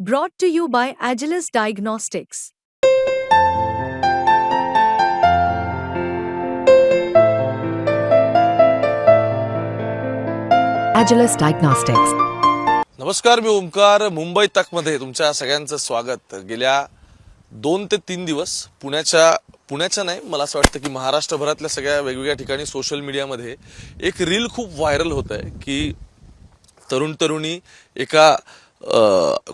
Brought to you by Agilis Diagnostics. Agilis Diagnostics. नमस्कार मी ओंकार मुंबई तकमध्ये तुमच्या सगळ्यांचं स्वागत गेल्या दोन ते तीन दिवस पुण्याच्या पुण्याच्या नाही मला असं वाटतं की महाराष्ट्रभरातल्या सगळ्या वेगवेगळ्या ठिकाणी सोशल मीडियामध्ये एक रील खूप व्हायरल होत आहे की तरुण तरुणी एका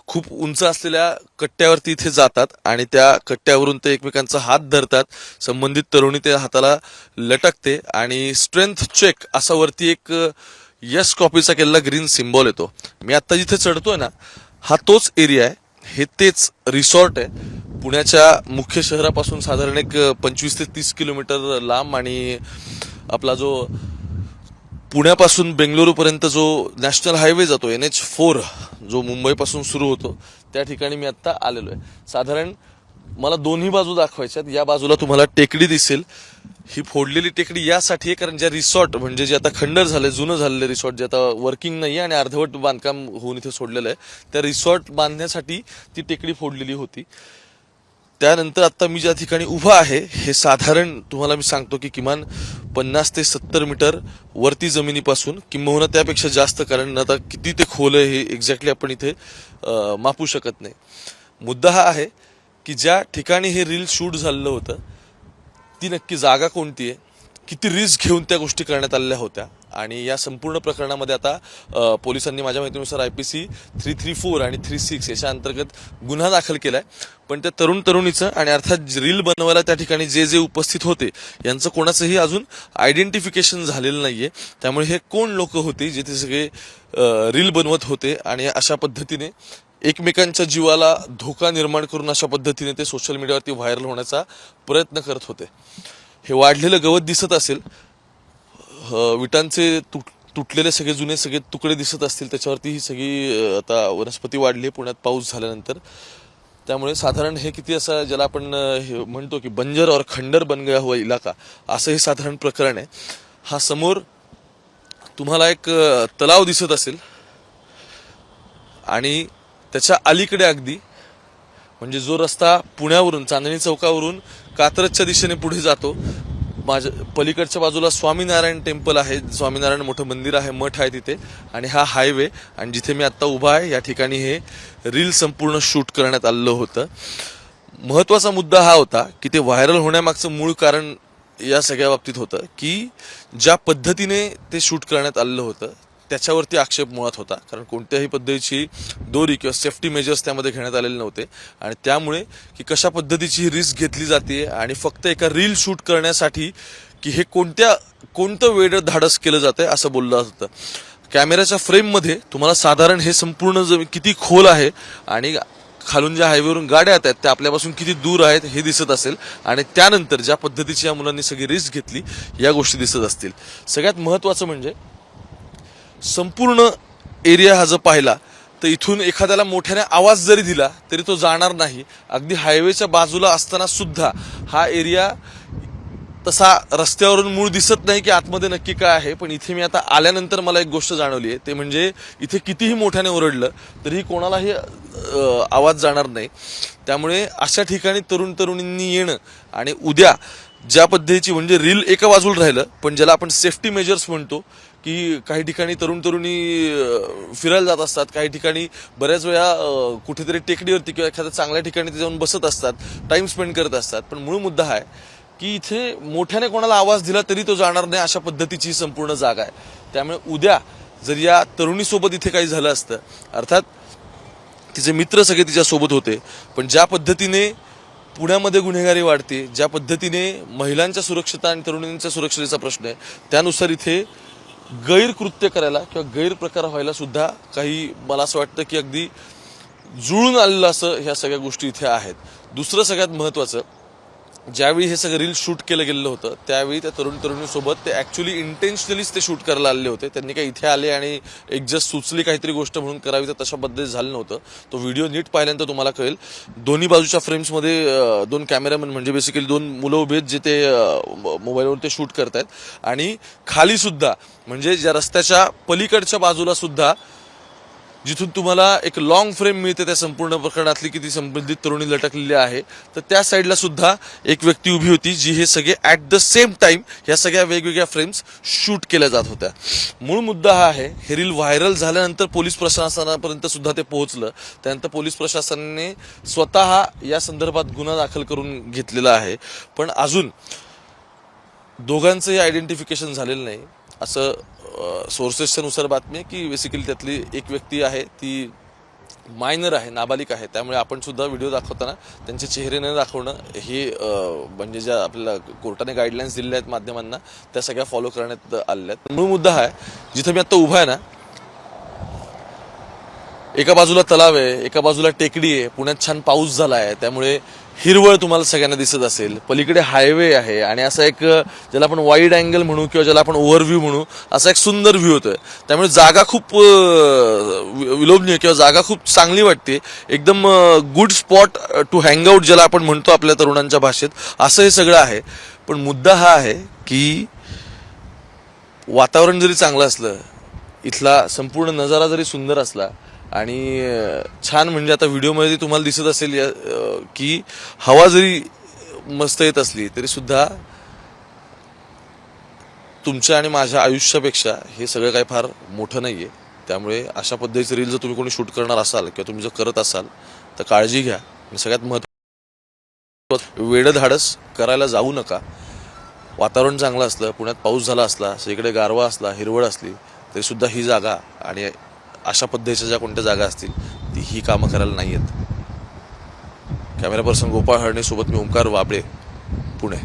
खूप उंच असलेल्या कट्ट्यावरती इथे जातात आणि त्या कट्ट्यावरून ते एकमेकांचा हात धरतात. संबंधित तरुणी त्या हाताला लटकते आणि स्ट्रेंथ चेक असा वरती एक यस कॉपीचा केलेला ग्रीन सिम्बॉल येतो. मी आता जिथे चढतोय ना हा तोच एरिया आहे. हे तेच रिसॉर्ट आहे. पुण्याच्या मुख्य शहरापासून साधारण एक पंचवीस ते तीस किलोमीटर लांब आणि आपला जो पुण्यापासून बेंगलुरूपर्यंत जो नॅशनल हायवे जातो एन एच फोर जो मुंबईपासून सुरू होतो त्या ठिकाणी मी आत्ता आलेलो आहे. साधारण मला दोन्ही बाजू दाखवायच्यात. या बाजूला तुम्हाला टेकडी दिसेल. ही फोडलेली टेकडी यासाठी आहे कारण ज्या रिसॉर्ट म्हणजे जे आता खंडर झाले जुनं झालेले रिसॉर्ट जे आता वर्किंग नाही आहे आणि अर्धवट बांधकाम होऊन इथे सोडलेलं आहे त्या रिसॉर्ट बांधण्यासाठी ती टेकडी फोडलेली होती. त्यानंतर आत्ता मी ज्या ठिकाणी उभा आहे हे साधारण तुम्हाला मी सांगतो की किमान पन्नास ते सत्तर मीटर वरती जमिनीपासून किंबहुना त्यापेक्षा जास्त कारण आता किती ते खोल आहे हे एक्झॅक्टली आपण इथे मापू शकत नाही. मुद्दा हा आहे की ज्या ठिकाणी हे रील शूट झालेलं होतं ती नक्की जागा कोणती आहे? किती रिस्क घेऊन त्या गोष्टी करण्यात आलेल्या होत्या? आणि या संपूर्ण प्रकरणामध्ये आता पोलिसांनी माझ्या माहितीनुसार I P C three three four आणि थ्री सिक्स याच्या अंतर्गत गुन्हा दाखल केलाय. पण त्या तरुण तरुणीचं आणि अर्थात रील बनवायला त्या ठिकाणी जे जे उपस्थित होते यांचं कोणाचंही अजून आयडेंटिफिकेशन झालेलं नाहीये. त्यामुळे हे कोण लोक होते जे ते सगळे रील बनवत होते आणि अशा पद्धतीने एकमेकांच्या जीवाला धोका निर्माण करून अशा पद्धतीने ते सोशल मीडियावरती व्हायरल होण्याचा प्रयत्न करत होते. हे वाढलेलं गवत दिसत असेल विटांचे तुट तुटलेले सगळे जुने सगळे तुकडे दिसत असतील त्याच्यावरती ही सगळी आता वनस्पती वाढली आहे पुण्यात पाऊस झाल्यानंतर. त्यामुळे साधारण हे किती असं ज्याला आपण हे म्हणतो की बंजर और खंडर बन गया हुआ इलाका असं हे साधारण प्रकरण आहे. हा समोर तुम्हाला एक तलाव दिसत असेल. आणि त्याच्या अलीकडे अगदी म्हणजे जो रस्ता पुण्यावरून चांदणी चौकावरून कात्रजच्या दिशेने पुढे जातो माझ्या पलीकडच्या बाजूला स्वामीनारायण टेम्पल आहे. स्वामीनारायण मोठं मंदिर आहे मठ आहे तिथे. आणि हा हायवे आणि जिथे मी आत्ता उभा आहे या ठिकाणी हे रील संपूर्ण शूट करण्यात आलेलं होतं. महत्त्वाचा मुद्दा हा होता की ते व्हायरल होण्यामागचं मूळ कारण या सगळ्या बाबतीत होतं की ज्या पद्धतीने ते शूट करण्यात आलेलं होतं त्याच्यावरती आक्षेप मुळात होता. कारण कोणत्याही पद्धतीची दोरी किंवा सेफ्टी मेजर्स त्यामध्ये घेण्यात आलेले नव्हते. आणि त्यामुळे की कशा पद्धतीची रिस्क घेतली जाते आणि फक्त एका रील शूट करण्यासाठी की हे कोणत्या कोणतं वेळ धाडस केलं जातं असं बोललं होतं कॅमेऱ्याच्या फ्रेममध्ये तुम्हाला साधारण हे संपूर्ण जमीन किती खोल आहे आणि खालून ज्या हायवेवरून गाड्या येत आहेत त्या आपल्यापासून किती दूर आहेत हे दिसत असेल. आणि त्यानंतर ज्या पद्धतीची या मुलांनी सगळी रिस्क घेतली या गोष्टी दिसत असतील. सगळ्यात महत्त्वाचं म्हणजे संपूर्ण एरिया हा जर पाहिला तर इथून एखाद्याला मोठ्याने आवाज जरी दिला तरी तो जाणार नाही. अगदी हायवेच्या बाजूला असताना सुद्धा हा एरिया तसा रस्त्यावरून मूळ दिसत नाही की आतमध्ये नक्की काय आहे पण इथे मी आता आल्यानंतर मला एक गोष्ट जाणवली आहे. ते म्हणजे इथे कितीही मोठ्याने ओरडलं तरीही कोणालाही आवाज जाणार नाही. त्यामुळे अशा ठिकाणी तरुण तरुणींनी येणं आणि उद्या ज्या पद्धतीची म्हणजे रील एका बाजूला राहिलं पण ज्याला आपण सेफ्टी मेजर्स म्हणतो की काही ठिकाणी तरुण तरुणी फिरायला जात असतात. काही ठिकाणी बऱ्याच वेळा कुठेतरी टेकडीवरती किंवा एखाद्या चांगल्या ठिकाणी ते जाऊन बसत असतात टाइम स्पेंड करत असतात. पण मूळ मुद्दा आहे की इथे मोठ्याने कोणाला आवाज दिला तरी तो जाणार नाही अशा पद्धतीची ही संपूर्ण जागा आहे. त्यामुळे उद्या जर या तरुणीसोबत इथे काही झालं असतं अर्थात तिचे मित्र सगळे तिच्यासोबत होते पण ज्या पद्धतीने पुण्यामध्ये गुन्हेगारी वाढते ज्या पद्धतीने महिलांच्या सुरक्षता आणि तरुणींच्या सुरक्षतेचा प्रश्न आहे त्यानुसार इथे गैरकृत्य करायला किंवा गैरप्रकार व्हायला सुद्धा काही मला असं वाटतं की अगदी जुळून आलेलं असं ह्या सगळ्या गोष्टी इथे आहेत. दुसरं सगळ्यात महत्वाचं ज्यावेळी हे सगळं रील शूट केलं गेलेलं होतं त्यावेळी त्या तरुण तरुणीसोबत ते ॲक्च्युली इंटेन्शनलीच ते शूट करायला आलेले होते. त्यांनी काही इथे आले आणि एक जस्ट सुचली काहीतरी गोष्ट म्हणून करावी तर तशा झालं नव्हतं. तो व्हिडिओ नीट पाहिल्यानंतर तुम्हाला कळेल दोन्ही बाजूच्या फ्रेम्समध्ये दोन कॅमेरामॅन म्हणजे बेसिकली दोन मुलं उभे आहेत जे ते अं, मोबाईलवर ते शूट करतायत. आणि खाली सुद्धा म्हणजे ज्या रस्त्याच्या पलीकडच्या बाजूला सुद्धा जिथून तुम्हाला एक लॉंग फ्रेम मिळते त्या संपूर्ण प्रकरणातली की ती संबंधित तरुणी लटकलेली आहे. तर त्या साईडला सुद्धा एक व्यक्ती उभी होती जी हे सगळे ॲट द सेम टाईम ह्या सगळ्या वेगवेगळ्या फ्रेम्स शूट केल्या जात होत्या. मूळ मुद्दा हा आहे हे रील व्हायरल झाल्यानंतर पोलीस प्रशासनापर्यंत सुद्धा ते पोहोचलं. त्यानंतर पोलीस प्रशासनाने स्वतः या संदर्भात गुन्हा दाखल करून घेतलेला आहे. पण अजून दोघांचंही आयडेंटिफिकेशन झालेलं नाही. असं सोर्सेसच्या नुसार बातमी आहे की बेसिकली त्यातली एक व्यक्ती आहे ती मायनर आहे नाबालिक आहे. त्यामुळे आपण सुद्धा व्हिडिओ दाखवताना त्यांचे चेहरे न दाखवणं हे म्हणजे ज्या आपल्याला कोर्टाने गाईडलाईन्स दिलेल्या आहेत माध्यमांना त्या सगळ्या फॉलो करण्यात आलेल्या आहेत. मूळ मुद्दा हा आहे जिथं मी आता उभा आहे ना एका बाजूला तलाव आहे एका बाजूला टेकडी आहे पुण्यात छान पाऊस झाला आहे त्यामुळे हिरवळ तुम्हाला सगळ्यांना दिसत असेल. पलीकडे हायवे आहे आणि असा एक ज्याला आपण वाईड अँगल म्हणू किंवा ज्याला आपण ओव्हरव्ह्यू म्हणू असा एक सुंदर व्ह्यू होतोय त्यामुळे जागा खूप वि- विलोभनीय किंवा जागा खूप चांगली वाटते. एकदम good spot to hang out ज्याला आपण म्हणतो आपल्या तरुणांच्या भाषेत. असं हे सगळं आहे. पण मुद्दा हा आहे की वातावरण जरी चांगलं असलं इथला संपूर्ण नजारा जरी सुंदर असला आणि छान म्हणजे आता व्हिडिओमध्ये तुम्हाला दिसत असेल की हवा जरी मस्त येत असली तरी सुद्धा तुमच्या आणि माझ्या आयुष्यापेक्षा हे सगळं काही फार मोठं नाही आहे त्यामुळे अशा पद्धतीचे रील जर तुम्ही कोणी शूट करणार असाल किंवा तुम्ही जर करत असाल तर काळजी घ्या. आणि सगळ्यात महत्त्व वेडं धाडस करायला जाऊ नका. वातावरण चांगलं असलं पुण्यात पाऊस झाला असला सगळीकडे गारवा असला हिरवळ असली तरीसुद्धा ही जागा आणि अशा पद्धतीच्या ज्या कोणत्या जागा असतील ती ही कामं करायला नाही आहेत. कॅमेरा पर्सन गोपाळ हळणे सोबत मी ओंकार वाबळे पुणे.